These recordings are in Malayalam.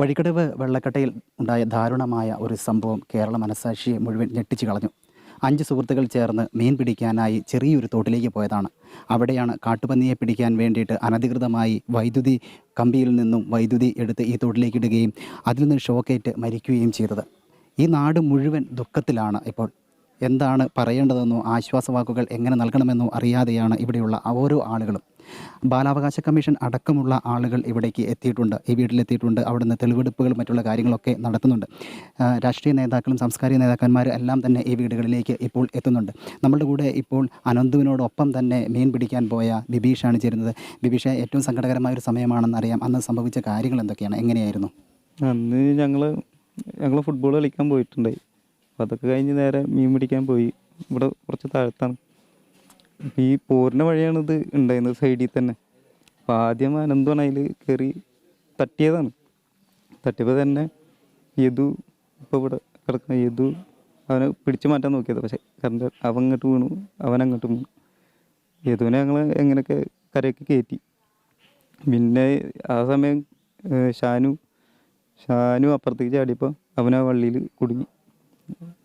വഴിക്കടവ് വെള്ളക്കട്ടയിൽ ഉണ്ടായ ദാരുണമായ ഒരു സംഭവം കേരള മനസാക്ഷിയെ മുഴുവൻ ഞെട്ടിച്ചു കളഞ്ഞു. അഞ്ച് സുഹൃത്തുക്കൾ ചേർന്ന് മീൻ പിടിക്കാനായി ചെറിയൊരു തോട്ടിലേക്ക് പോയതാണ്. അവിടെയാണ് കാട്ടുപന്നിയെ പിടിക്കാൻ വേണ്ടിയിട്ട് അനധികൃതമായി വൈദ്യുതി കമ്പിയിൽ നിന്നും വൈദ്യുതി എടുത്ത് ഈ തോട്ടിലേക്ക് ഇടുകയും അതിൽ നിന്ന് ഷോക്കേറ്റ് മരിക്കുകയും ചെയ്തത്. ഈ നാട് മുഴുവൻ ദുഃഖത്തിലാണ് ഇപ്പോൾ. എന്താണ് പറയേണ്ടതെന്നോ ആശ്വാസവാക്കുകൾ എങ്ങനെ നൽകണമെന്നോ അറിയാതെയാണ് ഇവിടെയുള്ള ഓരോ ആളുകളും. ബാലാവകാശ കമ്മീഷൻ അടക്കമുള്ള ആളുകൾ ഇവിടേക്ക് എത്തിയിട്ടുണ്ട്. ഈ വീട്ടിലെത്തിയിട്ടുണ്ട്. അവിടുന്ന് തെളിവെടുപ്പുകൾ മറ്റുള്ള കാര്യങ്ങളൊക്കെ നടത്തുന്നുണ്ട്. രാഷ്ട്രീയ നേതാക്കളും സാംസ്കാരിക നേതാക്കന്മാരും എല്ലാം തന്നെ ഈ വീടുകളിലേക്ക് ഇപ്പോൾ എത്തുന്നുണ്ട്. നമ്മളുടെ കൂടെ ഇപ്പോൾ അനന്തുവിനോടൊപ്പം തന്നെ മീൻ പിടിക്കാൻ പോയ ബിബീഷാണ് ചേരുന്നത്. ബിബീഷ ഏറ്റവും സങ്കടകരമായ ഒരു സമയമാണെന്ന് അറിയാം. അന്ന് സംഭവിച്ച കാര്യങ്ങൾ എന്തൊക്കെയാണ്? എങ്ങനെയായിരുന്നു? അന്ന് ഞങ്ങൾ ഞങ്ങൾ ഫുട്ബോൾ കളിക്കാൻ പോയിട്ടുണ്ടായി അപ്പോൾ അതൊക്കെ കഴിഞ്ഞ് നേരെ മീൻ പിടിക്കാൻ പോയി. ഇവിടെ കുറച്ച് താഴത്താണ്. ഈ പോരിന്റെ വഴിയാണ് ഇത് ഉണ്ടായിരുന്നത് സൈഡിൽ തന്നെ. അപ്പം ആദ്യം അനന്തമാണ് അതിൽ കയറി തട്ടിയതാണ്. തട്ടിയപ്പോൾ തന്നെ യദു ഇപ്പോൾ ഇവിടെ കിടക്കുന്ന യദു അവനെ പിടിച്ചു മാറ്റാൻ നോക്കിയത്. പക്ഷേ കറണ്ട് അവൻ അങ്ങോട്ട് വീണു. അവൻ അങ്ങോട്ട് വീണു. യദുവിനെ ഞങ്ങൾ എങ്ങനെയൊക്കെ കരയൊക്കെ കയറ്റി പിന്നെ ആ സമയം ഷാനു ഷാനു അപ്പുറത്തേക്ക് ചാടിയപ്പോൾ അവനാ വള്ളിയിൽ കുടുങ്ങി.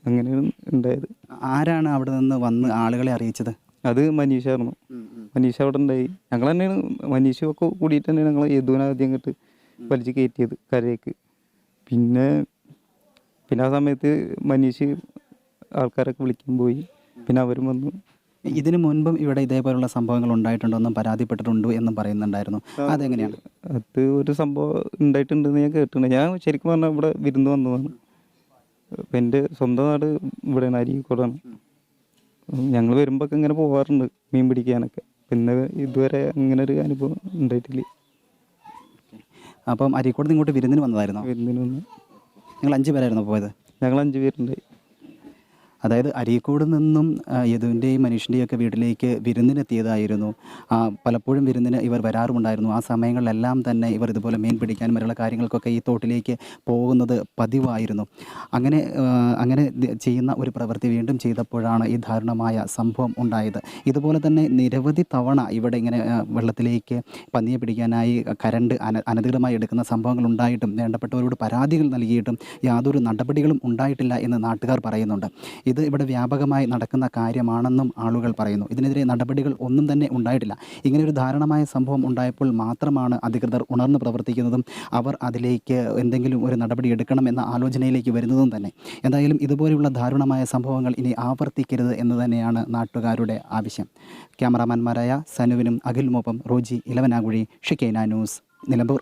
അങ്ങനെയാണ് ഉണ്ടായത്. ആരാണ് അവിടെ നിന്ന് വന്ന് ആളുകളെ അറിയിച്ചത്? അത് മനീഷായിരുന്നു. മനീഷ അവിടെ ഉണ്ടായി ഞങ്ങൾ തന്നെയാണ് മനീഷൊക്കെ കൂടിയിട്ട് തന്നെയാണ് ഞങ്ങൾ യദുവിനെ ആദ്യം അങ്ങോട്ട് വലിച്ച് കയറ്റിയത് കരയ്ക്ക്. പിന്നെ പിന്നെ ആ സമയത്ത് മനീഷ് ആൾക്കാരൊക്കെ വിളിക്കാൻ പോയി. പിന്നെ അവരും വന്നു. ഇതിനു മുൻപും ഇവിടെ ഇതേപോലുള്ള സംഭവങ്ങൾ ഉണ്ടായിട്ടുണ്ടോ എന്നും പരാതിപ്പെട്ടിട്ടുണ്ടോ എന്നും പറയുന്നുണ്ടായിരുന്നു. അതെങ്ങനെയാണ്? അത് ഒരു സംഭവം ഉണ്ടായിട്ടുണ്ടെന്ന് ഞാൻ കേട്ടിട്ടുണ്ട്. ഞാൻ ശരിക്കും പറഞ്ഞാൽ ഇവിടെ വിരുന്ന് വന്നതാണ്. എന്റെ സ്വന്തം നാട് ഇവിടെയാണ് അരീക്കോടാണ്. ഞങ്ങൾ വരുമ്പോഴൊക്കെ ഇങ്ങനെ പോകാറുണ്ട് മീൻ പിടിക്കാനൊക്കെ. പിന്നെ ഇതുവരെ അങ്ങനെ ഒരു അനുഭവം ഉണ്ടായിട്ടില്ല. അപ്പം അരീക്കോട് ഇങ്ങോട്ട് വിരുന്നിന് വന്നതായിരുന്നു? വിരുന്നിന് വന്ന്. നിങ്ങൾ അഞ്ച് പേരായിരുന്നു പോയത്. ഞങ്ങൾ അഞ്ച് പേരുണ്ടായി. അതായത് അരീക്കോട് നിന്നും യദുവിന്റെയും മനുഷ്യന്റെയും ഒക്കെ വീട്ടിലേക്ക് വിരുന്നിനെത്തിയതായിരുന്നു. പലപ്പോഴും വിരുന്നിന് ഇവർ വരാറുമുണ്ടായിരുന്നു. ആ സമയങ്ങളിലെല്ലാം തന്നെ ഇവർ ഇതുപോലെ മീൻ പിടിക്കാനും മറ്റുള്ള കാര്യങ്ങൾക്കൊക്കെ ഈ തോട്ടിലേക്ക് പോകുന്നത് പതിവായിരുന്നു. അങ്ങനെ അങ്ങനെ ചെയ്യുന്ന ഒരു പ്രവൃത്തി വീണ്ടും ചെയ്തപ്പോഴാണ് ഈ ദാരുണമായ സംഭവം ഉണ്ടായത്. ഇതുപോലെ തന്നെ നിരവധി തവണ ഇവിടെ ഇങ്ങനെ വെള്ളത്തിലേക്ക് പന്നിയെ പിടിക്കാനായി കരണ്ട് അന അനധികൃതമായി എടുക്കുന്ന സംഭവങ്ങൾ ഉണ്ടായിട്ടും വേണ്ടപ്പെട്ടവരോട് പരാതികൾ നൽകിയിട്ടും യാതൊരു നടപടികളും ഉണ്ടായിട്ടില്ല എന്ന് നാട്ടുകാർ പറയുന്നുണ്ട്. ഇത് ഇവിടെ വ്യാപകമായി നടക്കുന്ന കാര്യമാണെന്നും ആളുകൾ പറയുന്നു. ഇതിനെതിരെ നടപടികൾ ഒന്നും തന്നെ ഉണ്ടായിട്ടില്ല. ഇങ്ങനെ ഒരു ധാരണമായ സംഭവം ഉണ്ടായപ്പോൾ മാത്രമാണ് അധികൃതർ ഉണർന്ന് പ്രവർത്തിക്കുന്നതും അവർ അതിലേക്ക് എന്തെങ്കിലും ഒരു നടപടി എടുക്കണം എന്ന ആലോചനയിലേക്ക് വരുന്നതും തന്നെ. എന്തായാലും ഇതുപോലെയുള്ള ദാരുണമായ സംഭവങ്ങൾ ഇനി ആവർത്തിക്കരുത് എന്ന് തന്നെയാണ് നാട്ടുകാരുടെ ആവശ്യം. ക്യാമറാമാൻമാരായ സനുവിനും അഖിലിനുമൊപ്പം റോജി ഇലവനാകുഴി ഷിക്കേന ന്യൂസ് നിലമ്പൂർ.